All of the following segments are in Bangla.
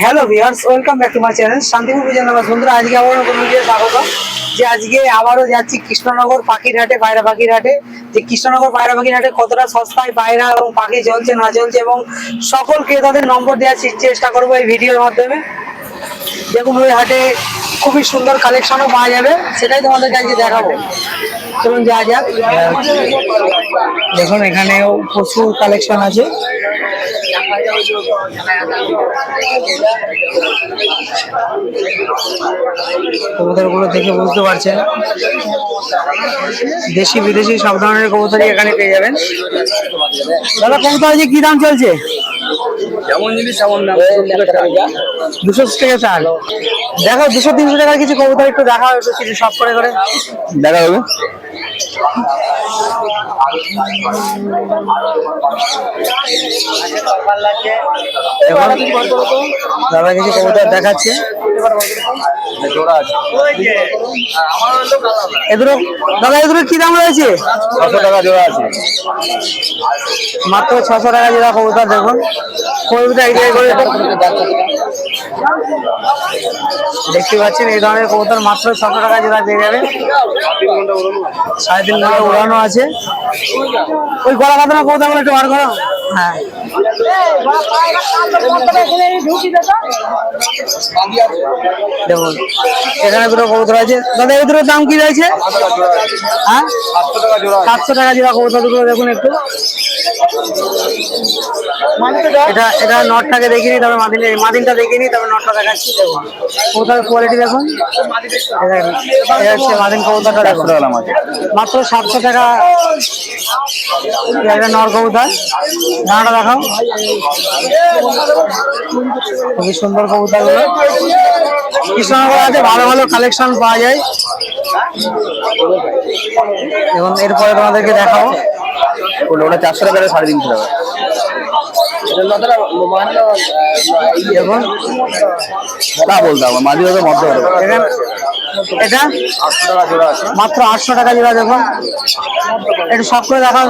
Hello viewers welcome back to my channel Shantipur Bijaynagar বন্ধুরা, আজকে আবার নতুন ভিডিও স্বাগত। যে আজকে আবারও যাচ্ছি কৃষ্ণনগর পাখির হাটে পায়রা পাখির হাটে যে কৃষ্ণনগর পায়রা পাখির হাটে কতটা সস্তায় পায়রা এবং পাখি চলছে, না চলছে, এবং সকল ক্রেতাদের নম্বর দেওয়ার চেষ্টা করব এই ভিডিওর মাধ্যমে। দেখুন ওই হাটে খুবই সুন্দর কালেকশনও পাওয়া যাবে। সেটাই তোমাদেরকে আজকে দেখাবো। চলুন যা যাক। দেখুন, এখানেও প্রচুর কালেকশন আছে। কবুতরগুলো দেখে বুঝতে পারছেন। দেশি, বিদেশি সব ধরনের কবুতরই এখানে পেয়ে যাবেন। দাদা কবুতর কি দাম চলছে? যেমন জিনিস এমন দাম। দুশো টাকা চাল দেখো দুশো তিনশো টাকার কিছু কবুতর একটু দেখাও একটু কিছু সব করে করে। দেখা হবে দাদা কিছু কবুতর দেখাচ্ছে। এগুলো দাদা এগুলো কি দাম রয়েছে? ছশো টাকা জোড়া আছে। মাত্র ছশো টাকা জোড়া কবুতর দেখুন। কবুতর আইডিয়া করে দেখতে পাচ্ছেন, এই ধরনের কবুতর মাত্র ছশো টাকা জোড়া পেয়ে যাবে। সাড়ে তিন ঘণ্টা উড়ানো আছে। ওই গলা কাতনা বলে একটু বার করো। হ্যাঁ। দেখুন, এখানে দুটো আছে। এই দুটোর দাম রয়েছে? হ্যাঁ? সাতশো টাকা দুটো, দেখুন একটু। এটা এটা দেখিনি, তবে মাদিন, মাদিনটা দেখিনি, তবে নটটা দেখাচ্ছি, দেখুন। কবুতরের কোয়ালিটি দেখুন। মাদিন কবুতরটা, দেখুন। মাত্র সাতশো টাকা। এটা নর কবুতর। দেখাও। খুবই সুন্দর কবুতরগুলো কৃষ্ণনগর আছে ভালো ভালো কালেকশন পাওয়া যায়। এবং এরপরে তোমাদেরকে দেখাবো। ওটা চারশো টাকা সাড়ে তিনশো টাকা। তা বলতে হবে মাঝে মধ্যে এখানে এটা? মাত্র আটশো টাকা জোড়া দেখুন একটু সব করে দেখাও।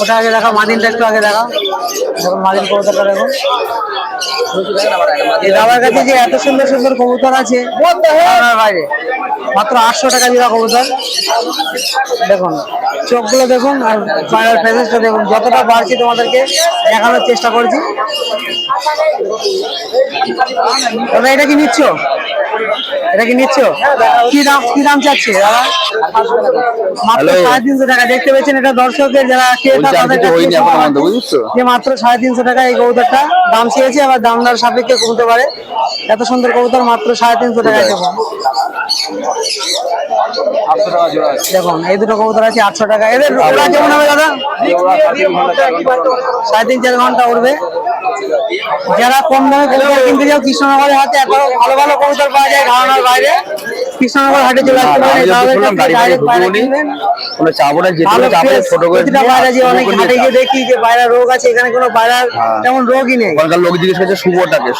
ওটা আগে দেখা মাদিনটা একটু আগে দেখাও। দেখুন মাদিন কবুতরটা দেখুন এই দাদার কাছে যে এত সুন্দর সুন্দর কবুতর আছে বাইরে। মাত্র আটশো টাকা জোড়া কবুতর। দেখুন, চোখগুলো দেখুন আর ফেসেসটা দেখুন। যতটা পারছি তোমাদেরকে দেখানোর চেষ্টা করছি। দাদা এটা কি নিচ্ছ? এটা কি নিচ্ছ? কি দাম কি দাম চাচ্ছে? দাদা? মাত্র সাড়ে তিনশো টাকা। দেখতে পেয়েছেন এটা দর্শকদের যারা যে মাত্র সাড়ে তিনশো টাকা এই কবুতরটা। দাম চেয়েছে আবার দাম দর সাপেক্ষে কমতে পারে। এত সুন্দর কবুতর মাত্র সাড়ে তিনশো দেখুন টাকা দেখুন এই দুটো কবুতর আছে আটশো টাকা। এদের ওরা কেমন হবে দাদা? সাড়ে তিন চার ঘণ্টা উঠবে যারা কম দামে কবুতর কিনতে যাও কৃষ্ণনগরের হাতে এখনও ভালো ভালো কবুতর পাওয়া যায় ধারণার বাইরে কৃষ্ণনগর হাটে চলে আসতে পারেন। কোনো চাবো না ছোট করে যে অনেক হাটে গিয়ে দেখি যে রোগ আছে এখানে কোনো হ্যাঁ। তেমন রোগই নেই। ওখানকার লোক জিজ্ঞেস করছে শুভটাকে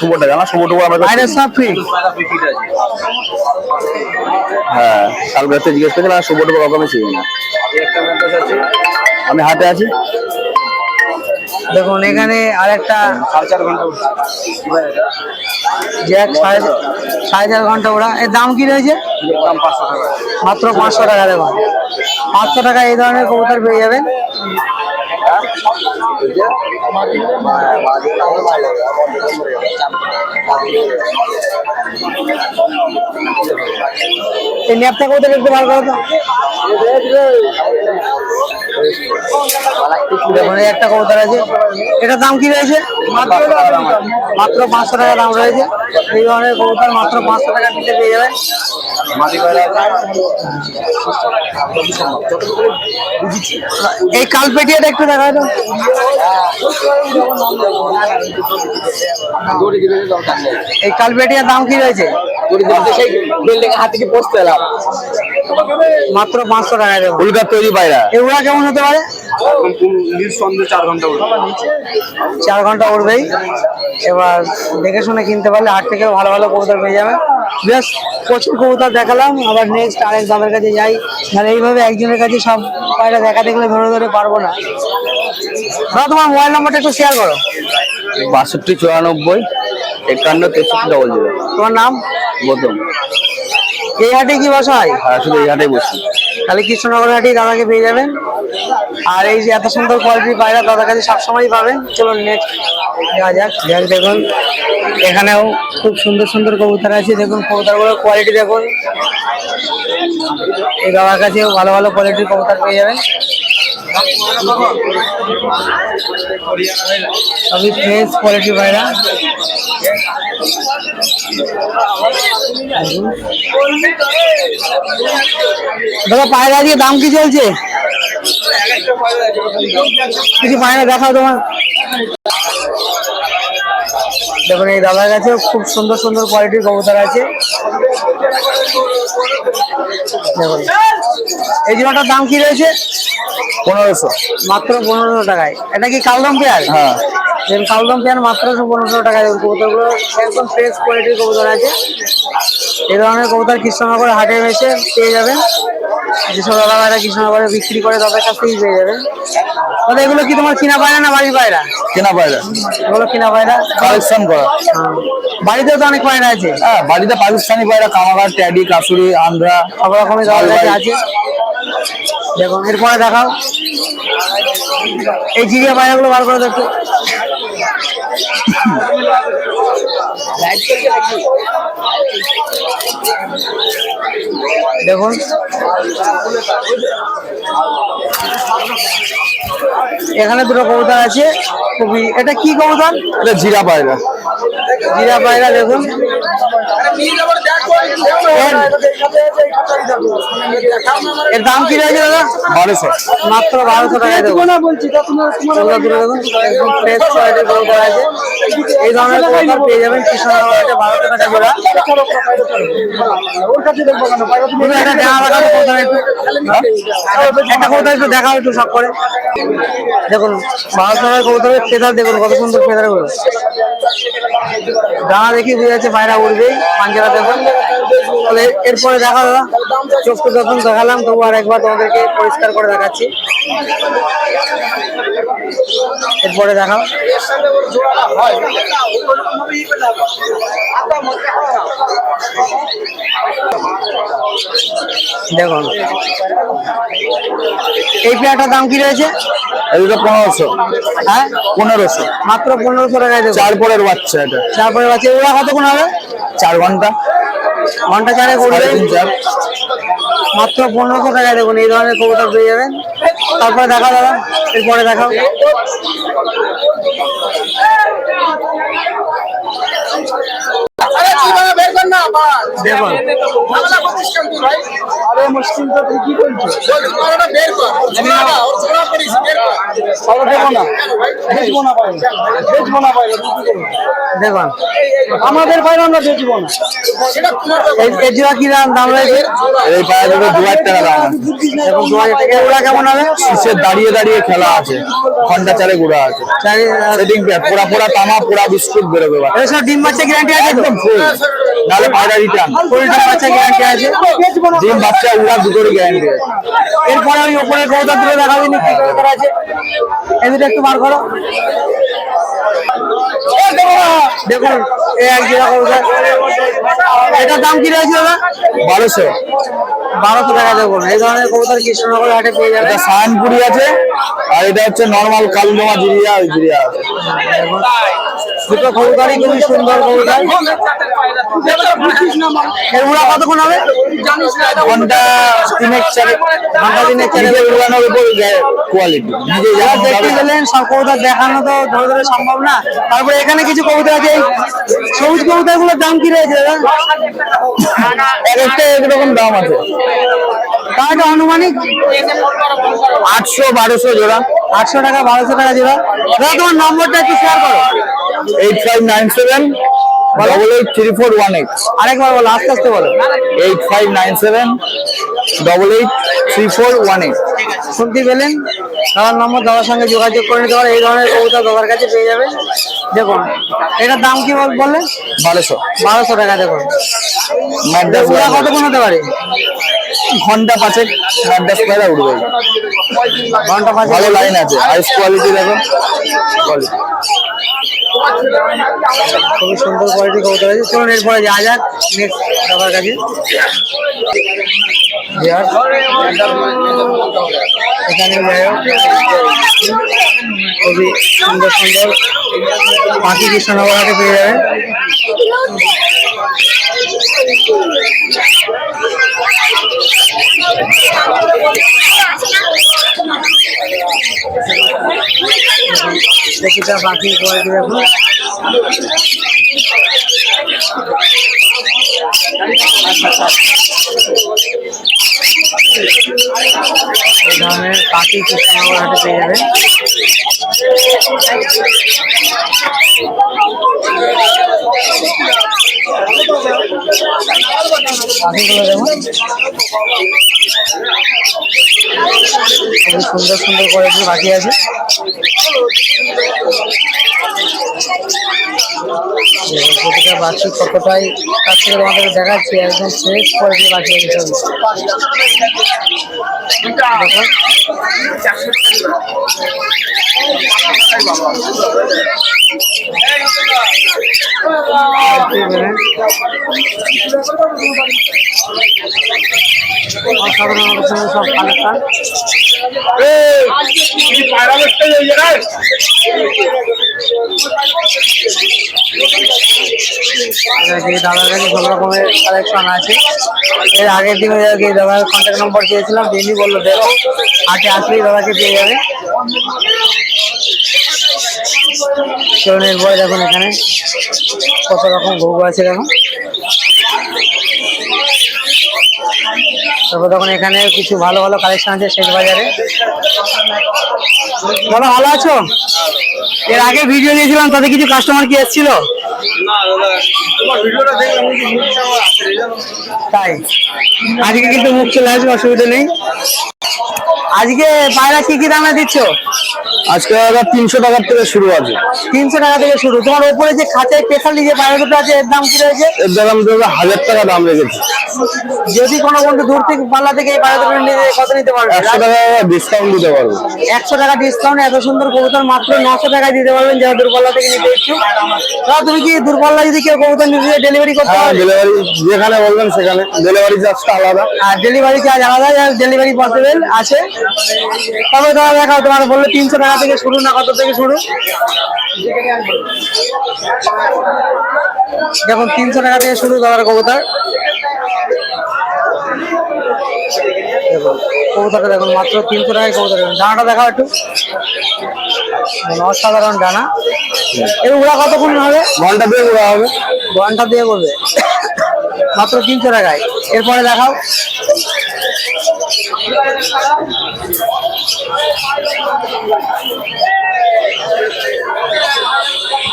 শুভটুকু আমার সব ফ্রি হ্যাঁ কালকে জিজ্ঞেস শুভটুকু না? আমি হাতে আছি। দেখুন, এখানে আর একটা জ্যাক সাড়ে সাড়ে চার ঘণ্টা ওরা এর দাম কি রয়েছে? মাত্র পাঁচশো টাকা। দেখুন পাঁচশো টাকা এই ধরনের কবুতর পেয়ে যাবেন। এই একটু একটা কবুতর আছে। এটার দাম কি রয়েছে? মাত্র পাঁচশো টাকা দাম রয়েছে। এই ধরনের কবুতর মাত্র পাঁচশো টাকা দিতে পেয়ে কয়লা এই কালপেটিয়াটা একটু দেখা তো এই কালপেটিয়ার দাম কি রয়েছে? মাত্র পাঁচশো টাকা দেবো। ফুলকার তৈরি পায়রা। এগুলা কেমন হতে পারে? চার ঘণ্টা চার ঘণ্টা উঠবেই এবার দেখে শুনে কিনতে পারলে হাট থেকেও ভালো ভালো কবুতর পেয়ে যাবে। বেশ প্রচুর কবুতর দেখালাম আবার নেক্সট আরেক দাদার কাছে যাই। তাহলে এইভাবে একজনের কাছে সব পায়রা দেখা দেখলে ধরে ধরে পারব না। দাদা তোমার মোবাইল নাম্বারটা একটু শেয়ার করো। বাষট্টি চুরানব্বই একান্ন তেষট্টি ডবল জিরো তোমার নাম? প্রথম এই হাটে কি বসা হয়? হ্যাঁ শুধু এই হাটেই বসি। তাহলে কৃষ্ণনগর হাটেই দাদাকে পেয়ে যাবেন। আর এই যে এত সুন্দর কোয়ালিটির পায়রা দাদার কাছে সবসময় পাবেন। চলুন নেক্সট দেখা যাক। যাক দেখুন, এখানেও খুব সুন্দর সুন্দর কবুতর আছে। দেখুন, কবুতরগুলোর কোয়ালিটি দেখুন। এই দাদার কাছেও ভালো ভালো কোয়ালিটির কবুতর পেয়ে যাবেন। সবই ফ্রেশ কোয়ালিটি পায়রা। দাদা, পায়রা দিয়ে দাম কি চলছে? কিছু পায়রা দেখাও তোমার। দেখুন এই দাদার কাছে খুব সুন্দর সুন্দর কোয়ালিটির কবুতর আছে। দেখুন এই জোড়াটার দাম কি রয়েছে? পনেরোশো। মাত্র পনেরোশো টাকায়। এটা কি কালদম পেয়ার? হ্যাঁ। দেখুন কালদম পেয়ার মাত্র পনেরোশো টাকা দেখুন কবুতরগুলো একদম ফ্রেশ কোয়ালিটির কবুতর আছে। এই ধরনের কবুতর কৃষ্ণনগর হাটে এসে পেয়ে যাবেন। যেসব দাদাভাইরা কৃষ্ণনগরে বিক্রি করে তাদের কাছ থেকেই পেয়ে যাবেন। দাদা এগুলো কি তোমার কিনা পায়রা না বাড়ির পায়রা? কেনা পায়রা। এগুলো কিনা পায়রা? কালেকশন করা হ্যাঁ। বাড়িতেও তো অনেক পায়রা আছে। হ্যাঁ বাড়িতে পাকিস্তানি পায়রা কামাগার ট্যাডি কাসুরি আন্ধ্রা সব রকমের কাছে আছে। দেখুন এরপরে দেখাও। এই জিরিয়া পায়রাগুলো বার করে দেখো। দেখুন। এখানে দুটো কবুতর আছে। খুবই এটা কি কবুতর? এটা জিরা পায়রা। জিরা পায়রা দেখুন। এর দাম কি রয়েছে দাদা? বারোশো। মাত্র বারোশো টাকায় দেবো। চোখটা তুলে দেখুন। একদম ফ্রেশ কোয়ালিটির কবুতর আছে। এই ধরনের কবুতর পেয়ে যাবেন কৃষ্ণনগরে বারোশো টাকা জোড়া তুমি একটা দেখা দেখাও কবুতর একটু। একটা কবুতর একটু দেখাও একটু সব করে। দেখুন বারোশো টাকার কবুতরের ফেদার দেখুন কত সুন্দর ফেদারগুলো ডানা দেখি বুঝে যাচ্ছে বাইরে উঠবেই পাঞ্জারা দেখুন। তাহলে এরপরে দেখা দাদা চোখ তো যখন দেখালাম তবু আর একবার তোমাদেরকে পরিষ্কার করে দেখাচ্ছি। এরপরে দেখাও। দেখুন। এই পেয়ারটার দাম কি রয়েছে? এটা পনেরোশো। হ্যাঁ? পনেরোশো। মাত্র পনেরোশো টাকায় চার পরের বাচ্চা এটা। তারপরে বাচ্চা। ওরা কতক্ষণ হবে? চার ঘণ্টা। ঘণ্টা চারে করবে চার। মাত্র পনেরোশো টাকায় দেখুন এই ধরনের কবুতর পেয়ে যাবেন। তারপরে দেখা দাদা এরপরে দেখাও। দেখুন আরে মুশকিল তো তুই কি বলছো? দেখুন আমাদের বাইরে আমরা বেচবো না। এই কি দাম? দাম রয়েছে? এই দুটো হাজার টাকা দাম। দু হাজার টাকা ওরা কেমন হবে? শীষের দাঁড়িয়ে দাঁড়িয়ে খেলা আছে। ঘণ্টা চারে গুড়া আছে। চারি সেটিং পেয়ার পোড়া পোড়া তামা পোড়া বিস্কুট বেরোবে। এসব ডিম বাচ্চা গ্যারান্টি আছে একদম ফুল পায়রা রিটার্ন কুড়িটা বাচ্চা গ্যারান্টি আছে? ডিম বাচ্চা উড়া দুটোরই গ্যারান্টি আছে। এরপরে আমি উপরে কৌতা তুলে দেখাবো নি কি কৌতা আছে। এই দুটো একটু বার করো। দেখুন এই এক জোড়া কৌতা এটার দাম কি রয়েছে দাদা? বারোশো। বারোশো টাকা দেখুন এই ধরনের কৌতার কৃষ্ণনগর হাটে পেয়ে যাবে এটা সায়নপুরি আছে আর এটা হচ্ছে নর্মাল কালদমা জিরিয়া ওই জিরিয়া আছে। দুটো খুবই সুন্দর এর উড়া কতক্ষণ হবে? ঘণ্টা তিনেক চারে ঘণ্টা চারে উড়ানোর উপর কোয়ালিটি নিজে যারা দেখতে গেলেন সব কবুতর দেখানো তো ধরে ধরে সম্ভব না। তারপরে এখানে কিছু কবিতা আছে সবুজ কবুতরগুলোর দাম কি রয়েছে দাদা? এক একটা একরকম দাম আছে। একটা আনুমানিক আটশো বারোশো জোড়া। আটশো টাকা বারোশো টাকা জোড়া। দাদা তোমার নম্বরটা একটু শেয়ার করো। Eight five nine seven double eight three four one eight আরেকবার বলো আস্তে আস্তে বলো। Eight five nine seven double eight three four one eight শুনতে পেলেন? দাদার নম্বর দাদার সঙ্গে যোগাযোগ করে নিতে পারে। এই ধরনের কবুতর দাদার কাছে পেয়ে যাবেন। দেখুন এটার দাম কি বল- বললেন? বারোশো। বারোশো টাকা দেখুন। ওরা কতক্ষণ হতে পারে? ঘণ্টা পাঁচেক ম্যাডাস মেলা উঠবে ঘণ্টা পাঁচ ভালো লাইন আছে আইস কোয়ালিটি দেখো কোয়ালিটি খুবই সুন্দর কোয়ালিটি কবুতর আছে। চলুন এরপরে যা যাক নেক্সট দাদার কাছে। এখানে যাই খুবই সুন্দর সুন্দর পাখি কৃষ্ণনগর হাটে পেয়ে কোয়ালিটি দেখুন এই ধরনের পাখি কৃষ্ণনগর পেয়ে পাখিগুলো খুবই সুন্দর সুন্দর কোয়ালিটির পাখি আছে দেখুন, প্রতিটা পাখি কতটাই কাছ থেকে তোমাদের দেখাচ্ছি একদম ফ্রেশ কোয়ালিটির পাখি আছে সব অসাধারণ কালেকশন কাছে সব রকমের কালেকশন আছে। এর আগের দিনে দাদার কন্ট্যাক্ট নম্বর চেয়েছিলাম তিনি বলল, দেখো, হাটে আসলেই দাদাকে পেয়ে যাবে। চলুন এরপরে দেখুন এখানে, কত রকম ঘুঘু আছে দেখুন। তারপর তখন এখানে কিছু ভালো ভালো কালেকশন আছে শেষ বাজারে। দাদা, ভালো আছো? এর আগে ভিডিও দিয়েছিলাম তাতে কিছু কাস্টমার কি এসেছিল? তাই। আজকে কিন্তু মুখ চলে আসবে অসুবিধা নেই। আজকে পায়রা কি কি দামে দিচ্ছ? আজকে দাদা তিনশো টাকার থেকে শুরু আছে। তিনশো টাকা থেকে শুরু। তোমার উপরে যে খাঁচায় স্পেশালি যে পায়রা দুটো আছে এর দাম কি রয়েছে? এর দাম দাদা হাজার টাকা দাম রেখেছি। যদি কোনো বন্ধু দূর থেকে পাল্লা থেকে এই পায়রা দুটো নিতে কত নিতে পারবে? একশো টাকা ডিসকাউন্ট দিতে পারব। একশো টাকা ডিসকাউন্ট এত সুন্দর কবুতর মাত্র নশো টাকায় দিতে পারবেন যারা দূরপাল্লা থেকে নিতে ইচ্ছুক। দাদা তুমি কি দূরপাল্লা যদি কেউ কবুতর নিতে ডেলিভারি করতে হ্যাঁ পারবে? ডেলিভারি যেখানে বলবেন সেখানে। ডেলিভারি চার্জটা আলাদা। আর ডেলিভারি চার্জ আলাদা ডেলিভারি পসিবল আছে তবে তোমার দেখাও তোমার বললে তিনশো টাকা থেকে শুরু না কত থেকে শুরু? দেখুন, তিনশো টাকা থেকে শুরু দাদার কবুতর। দেখুন কবুতরটা দেখুন মাত্র তিনশো টাকায় কবুতর দেখুন। ডানাটা দেখাও একটু। অসাধারণ ডানা। এর ওরা কতক্ষণ হবে? ঘণ্টা দিয়ে দেওয়া হবে। ঘণ্টা দিয়ে করবে মাত্র তিনশো টাকায়। এরপরে দেখাও।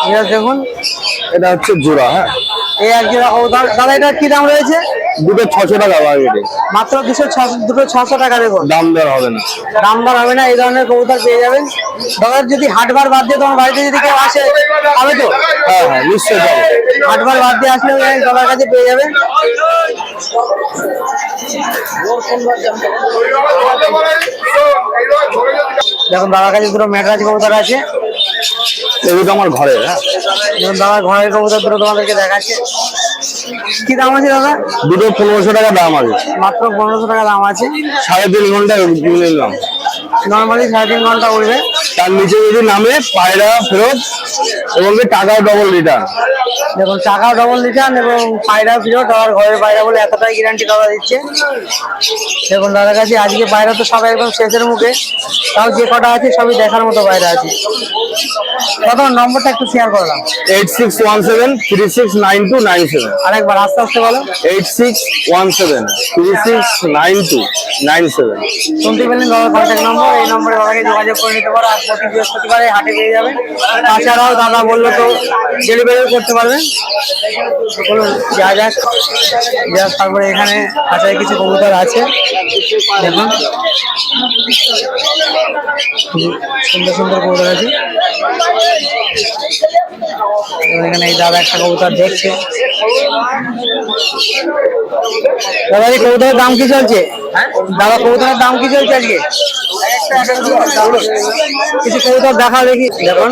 এটা দেখুন। এটা হচ্ছে জোড়া হ্যাঁ। এই এক জোড়া কবুতর। দাদা এটা কি দাম রয়েছে? দুটো ছশো টাকা মার্কেটে মাত্র দুশো দুটো ছশো টাকা দেখুন দাম দর হবে না। দাম দর হবে না এই ধরনের কবুতর পেয়ে যাবেন। দাদার যদি হাটবার বাদ দিয়ে তোমার বাড়িতে যদি কেউ আসে হবে তো? হ্যাঁ হ্যাঁ নিশ্চয়ই পাবো। হাটবার বাদ দিয়ে আসলে দাদার কাছে পেয়ে যাবেন। দেখুন দাদার কাছে দুটো মেটরাজ কবুতর আছে। এগুলো আমার ঘরে হ্যাঁ। দাদার ঘরের কবুতর দুটো তোমাদেরকে দেখাচ্ছে। কি দাম আছে দাদা? দুটো পনেরোশো টাকা দাম আছে। মাত্র পনেরোশো টাকা দাম আছে। সাড়ে তিন ঘণ্টা নিলাম নর্মালি সাড়ে তিন ঘণ্টা উঠবে তার নিচে যদি নামে পায়রা ফেরত এবং কি টাকাও ডবল রিটার্ন দেখুন টাকাও ডবল রিটার্ন এবং পায়রা ফিরত আর ঘরের পায়রা বলে এতটাই গ্যারান্টি দাদা দিচ্ছে। দেখুন দাদার কাছে আজকে পায়রা তো সব একদম শেষের মুখে। তাও যে কটা আছে সবই দেখার মতো পায়রা আছে। দাদা নম্বরটা একটু শেয়ার করলাম। Eight six one seven three six nine two nine seven আরেকবার আস্তে আস্তে বলো। Eight six one seven three six nine two nine seven শুনতে পেলেন দাদার কন্ট্যাক্ট নম্বর এই নম্বরে দাদাকে যোগাযোগ করে নিতে পারো। প্রতি বৃহস্পতিবারে হাটে পেয়ে যাবেন তাছাড়াও দাদা বলল তো ডেলিভারিও করতে পারবেন বলুন, যা যাক। যা তারপরে এখানে হাটায় কিছু কবুতর আছে। দেখুন। সুন্দর সুন্দর কবুতর আছে। এখানে এই দাদা একটা কবুতর দেখছে। দাদা, এই কবুতরের দাম কি চলছে? দাদা কবুতরের দাম কি চলছে আজকে? কিছু কবুতর দেখা দেখি দেখুন।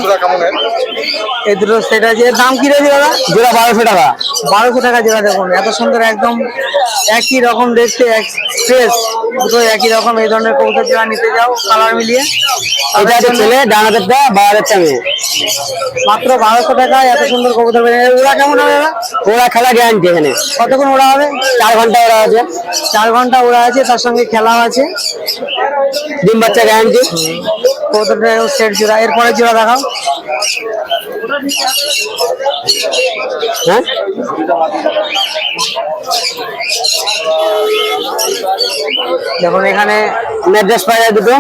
এই দুটো সেট আছে। এর দাম কি রয়েছে দাদা? জোড়া বারোশো টাকা। বারোশো টাকা জোড়া দেখুন। এত সুন্দর একদম একই রকম দেখতে এক ফ্রেশ দুটো একই রকম এই ধরনের কবুতর জোড়া নিতে যাও কালার মিলিয়ে। এটা ছেলে মাত্র বারোশো টাকায় এত সুন্দর কবুতর। ওরা কেমন হবে ওরা খেলা গ্যারান্টি এখানে। কতক্ষণ ওরা হবে? চার ঘণ্টা ওরা আছে। চার ঘণ্টা ওরা আছে তার সঙ্গে খেলা আছে। ডিম বাচ্চা গ্যারান্টি কত জোড়া? এরপরে জোড়া দেখাও। হ্যাঁ? দেখুন এখানে ম্যাড্রেস পাওয়া যায় দুটো।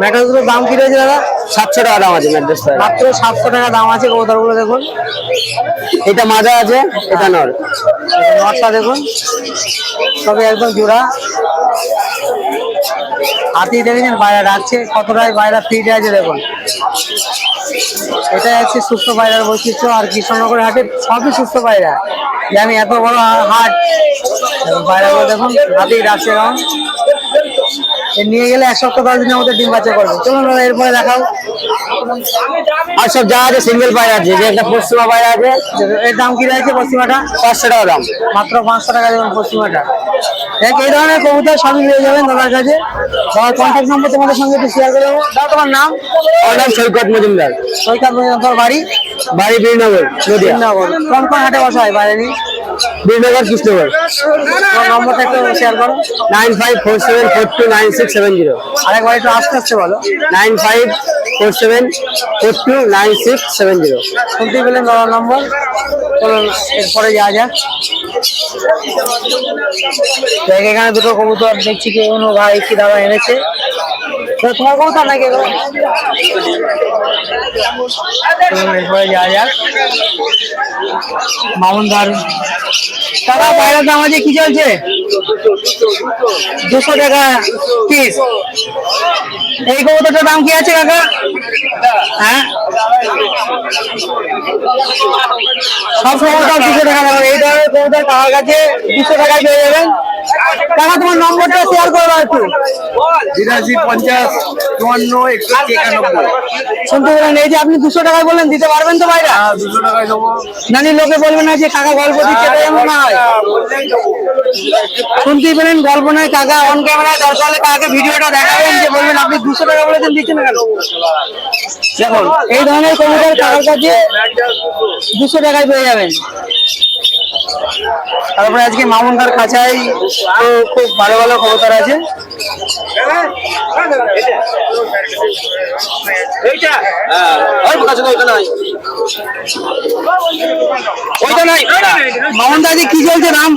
মেটালগুলোর দাম কি রয়েছে দাদা? সাতশো টাকা দাম আছে ম্যাড্রেস পাওয়া মাত্র সাতশো টাকা দাম আছে কবুতরগুলো দেখুন। এটা মাজা আছে এটা নর। নটটা দেখুন। সবই একদম জোড়া। হাতি দেখেছেন? বাইরে রাখছে। কতটাই বাইরে ফিটে আছে দেখুন। এটাই হচ্ছে সুস্থ পায়রার বৈশিষ্ট্য আর কৃষ্ণনগর হাটে সবই সুস্থ পায়রা। জানি এত বড় হাট। পায়রাগুলো দেখুন, হাতেই রাশিয়া নিয়ে গেলে এক সপ্তাহ দশ দিনের মধ্যে ডিম বাচ্চা করবে। চলুন দাদা এরপরে দেখাও। আর সব যা আছে সিঙ্গেল পায়রা আছে যে একটা পশ্চিমা পায়রা আছে এর দাম কি রয়েছে পশ্চিমাটা? পাঁচশো টাকা দাম। মাত্র পাঁচশো টাকা দেবেন পশ্চিমাটা। দেখ এই ধরনের কবুতর সবই পেয়ে যাবেন দাদার কাছে। তোমার কন্ট্যাক্ট নম্বর তোমাদের সঙ্গে একটু শেয়ার করে দেবো। দাও তোমার নাম? আমার নাম সৈকত মজুমদার। সৈকাত তোর বাড়ি? বাড়ি বীরনগর কৃষ্ণনগর কোন কোন হাটে বসা হয় বাইরে নিয়ে বীরনগর কৃষ্ণনগর নম্বরটা একটু শেয়ার করো। Nine five four seven four two nine six seven zero আরেকবার একটু আস্তে আস্তে বলো। Nine five four seven four two nine six seven zero শুনতেই পেলেন দাদার নম্বর এরপরে যাওয়া যাক। এখানে দুটো কবুতর দেখছি কি কোনো ভাই কি দাদা এনেছে। তোমার কবুতর নাকি এরপরে যাওয়া যাক মামুনদার দাদা বাইরের দাম আছে কি চলছে দুশো টাকা পিস এই কবুতরটার দাম কি আছে কাকা? হ্যাঁ সব কবুতর দুশো টাকা দাম এই ধরনের কবুতর কাকার কাছে দুশো টাকায় পেয়ে যাবেন কাকা তোমার নম্বরটা শেয়ার করব একটু। বিরাশি পঞ্চাশ চুয়ান্ন একষট্টি একানব্বই। শুনতে পেলেন এই যে আপনি দুশো টাকায় বললেন দিতে পারবেন তো বাইরে দুশো টাকায় দেবো। লোকে বলবে না যে কাকা গল্প দিচ্ছে তাই এমন না হয় শুনতেই পেলেন গল্প নয় কাকা অন ক্যামেরায় দরকার হলে কাকাকে ভিডিওটা দেখাবেন যে বলবেন আপনি দুশো টাকা বলেছেন দিচ্ছেন না কেন? দেখুন এই ধরনের কবুতর কাকার কাছে দুশো টাকায় পেয়ে যাবেন। তারপরে আজকে মামুনদার কাছাই তো খুব ভালো ভালো কবুতর আছে। ওইটা নাই মামুন দাদি কি চলছে নাম?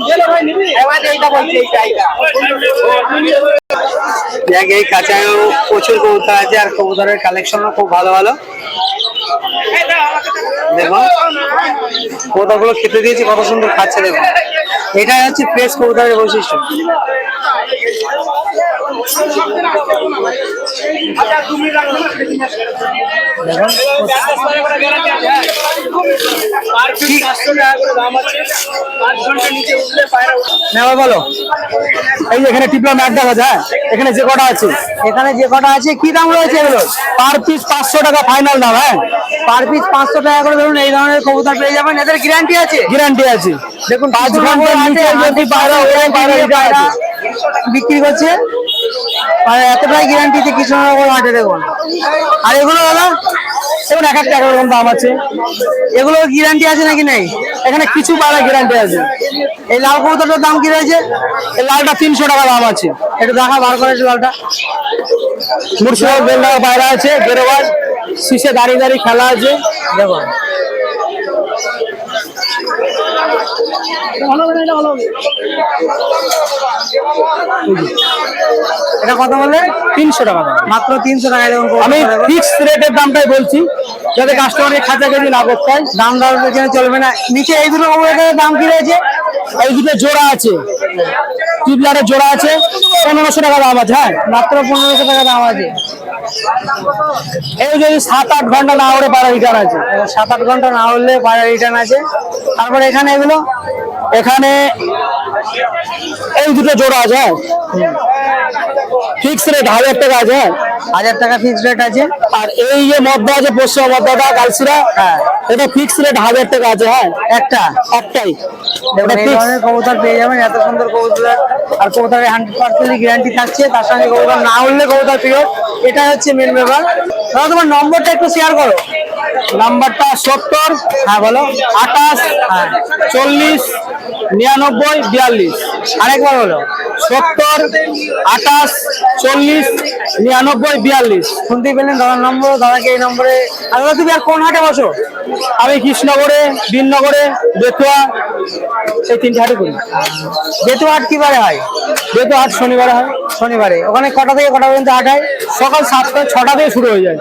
দেখ এই কাছায়ও প্রচুর কবুতর আছে আর কবুতরের কালেকশনও খুব ভালো ভালো। কবুতরগুলো খেতে দিয়েছি কত সুন্দর খাচ্ছে দেখুন এটাই হচ্ছে ফ্রেশ কবুতরের বৈশিষ্ট্য। নেওয়া বলো। এই যে এখানে টিপলা ম্যাট দেখা যায় এখানে যে কটা আছে? এখানে যে কটা আছে কি দাম রয়েছে এগুলো? পার পিস পাঁচশো টাকা ফাইনাল দাম হ্যাঁ? পার পিস পাঁচশো টাকা করে ধরুন এই ধরনের কবুতর পেয়ে যাবেন। এদের গ্যারান্টি আছে? গ্যারান্টি আছে। দেখুন পাঁচ নিচে যদি আছে বিক্রি করছে। আর এতটাই গ্যারান্টিতে কৃষ্ণনগর হাটে দেখুন। আর এগুলো দাদা এবং এক একটা এরকম দাম আছে। এগুলো গ্যারান্টি আছে নাকি নেই? এখানে কিছু পায়রা গ্যারান্টি আছে। এই লাল কবুতরটার দাম কি রয়েছে? এই লালটা তিনশো টাকা দাম আছে। একটু দেখা, বার করে লালটা। মুর্শিদাবাদ বেলডাঙ্গা পায়রা আছে বেরোবার শীষে দাঁড়িয়ে দাঁড়িয়ে খেলা আছে। দেখুন। এটা কত বললেন তিনশো টাকা মাত্র তিনশো টাকায় দেখুন আমি ফিক্স রেটের দামটাই বলছি। যাতে কাস্টমারের খাঁচা কেজি না করতে হয়। দাম দর এখানে চলবে না। নিচে এই দুটো দাম কি রয়েছে? এই দুটো জোড়া আছে। টিপলারের জোড়া আছে। পনেরোশো টাকা দাম আছে হ্যাঁ। মাত্র পনেরোশো টাকা দাম আছে। এই যদি সাত আট ঘণ্টা না হলে পাড়া রিটার্ন আছে। সাত আট ঘণ্টা না হলে পাড়া রিটার্ন আছে। তারপরে এখানে এগুলো এখানে এই দুটো জোড়া আছে হ্যাঁ? ফিক্স রেট হাজার টাকা আছে হ্যাঁ? হাজার টাকা ফিক্স রেট আছে। আর এই যে মদ্দা আছে পশ্চিমা মদ্দাটা কালসিরা হ্যাঁ। এটা ফিক্স রেট হাজার টাকা আছে হ্যাঁ? একটা। একটাই। কবুতর পেয়ে যাবেন এত সুন্দর কবুতর। আর কবুতরের হান্ড্রেড পার্সেন্ট গ্যারান্টি থাকছে তার সঙ্গে কবুতর না উঠলে কবুতর পিরিয়ড এটা হচ্ছে মেন ব্যাপার। দাদা তোমার নম্বরটা একটু শেয়ার করো। নাম্বারটা সত্তর হ্যাঁ বলো আঠাশ হ্যাঁ চল্লিশ নিরানব্বই বিয়াল্লিশ। আরেকবার হলো। সত্তর আঠাশ চল্লিশ নিরানব্বই বিয়াল্লিশ। শুনতেই পেলেন দাদার নম্বর দাদাকে এই নম্বরে আর দাদা তুমি আর কোন হাটে বসো? আমি কৃষ্ণনগরে বীরনগরে বেতুয়া এই তিনটে হাটে করি বেতুয়া হাট কি বারে হয়? বেতুয়া হাট শনিবারে হয়। শনিবারে। ওখানে কটা থেকে কটা পর্যন্ত হাট হয়? সকাল সাতটা ছটা থেকে শুরু হয়ে যায়।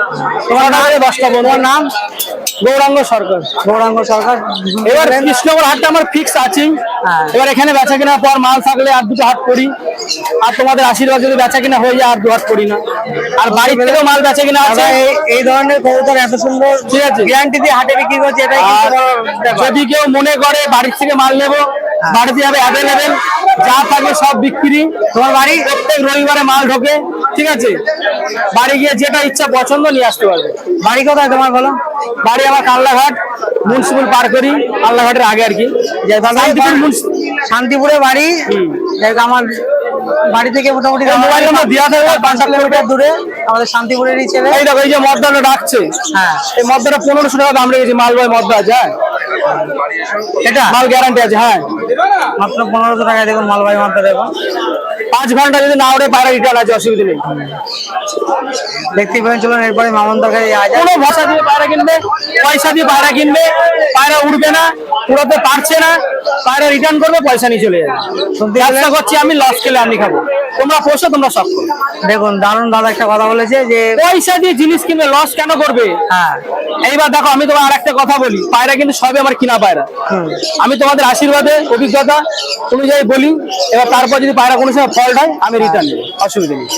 তোমার নাম? দশটা তোমার নাম? গৌরাঙ্গ সরকার। গৌরাঙ্গ সরকার। এবার কৃষ্ণনগর হাটটা আমার ফিক্স আছে হ্যাঁ। এবার এখানে বেচা কিনা পর মাল থাকলে আর দুটো হাট করি। আর তোমাদের আশীর্বাদ যদি বেচা কিনা হয়ে যায় আর দু হাট করি না। আর বাড়ি থেকেও মাল বেচা কিনা আছে। এই- ধরনের কবুতর এত সুন্দর ঠিক আছে। গ্যারান্টি দিয়ে হাটে বিক্রি করছে এটাই যদি কেউ মনে করে বাড়ির থেকে মাল নেব বাড়িতে যাবে অ্যাভেলেবেল যা থাকবে সব বিক্রি। তোমার বাড়ি প্রত্যেক রবিবারে মাল ঢোকে ঠিক আছে? বাড়ি গিয়ে যেটা ইচ্ছা পছন্দ নিয়ে আসতে পারবে। বাড়ি কোথায় তোমার বলো? বাড়ি আমার কাল্লাঘাট মুন্সিপাল পার করি কাল্লাঘাটের আগে আর কি। শান্তিপুর শান্তিপুরে বাড়ি আমার বাড়ি থেকে মোটামুটি মোবাইল নাম্বার দেওয়া থাকবে পাঁচ কিলোমিটার দূরে আমাদের শান্তিপুরেরই ছেলে। এই দেখো এই যে মদ্দাটা ডাকছে। হ্যাঁ। এই মদ্দাটা পনেরোশো টাকা দাম রেখেছি মালবাই মদ্দা হ্যাঁ এটা? মাল গ্যারান্টি আছে হ্যাঁ। মাত্র পনেরোশো টাকায় দেখুন মালবাহী মাত্র দেখুন। পাঁচ ঘণ্টা যদি না ওঠে পায়রা রিটার্ন আছে অসুবিধা নেই। দেখতে পেলেন চলুন এরপরে মামন তরকারি আজ কোনো ভাষা দিয়ে পায়রা কিনবে পয়সা দিয়ে পায়রা কিনবে পায়রা উঠবে না। উড়াতে পারছে না পায়রা রিটার্ন করবে পয়সা নিয়ে চলে যাবে। ব্যবসা করছি আমি লস খেলে আমি খাব। তোমরা পোষো তোমরা সব করো। দেখুন দারুণ দাদা একটা কথা বলেছে যে পয়সা দিয়ে জিনিস কিনে লস কেন করবে? হ্যাঁ। এইবার দেখো আমি তোমার আর একটা কথা বলি। পায়রা কিন্তু সবই আমার কিনা পায়রা। আমি তোমাদের আশীর্বাদে অভিজ্ঞতা অনুযায়ী বলি এবার তারপর যদি পায়রা কোনো সময় ফল্ট হয় আমি রিটার্ন নেব। অসুবিধা নেই।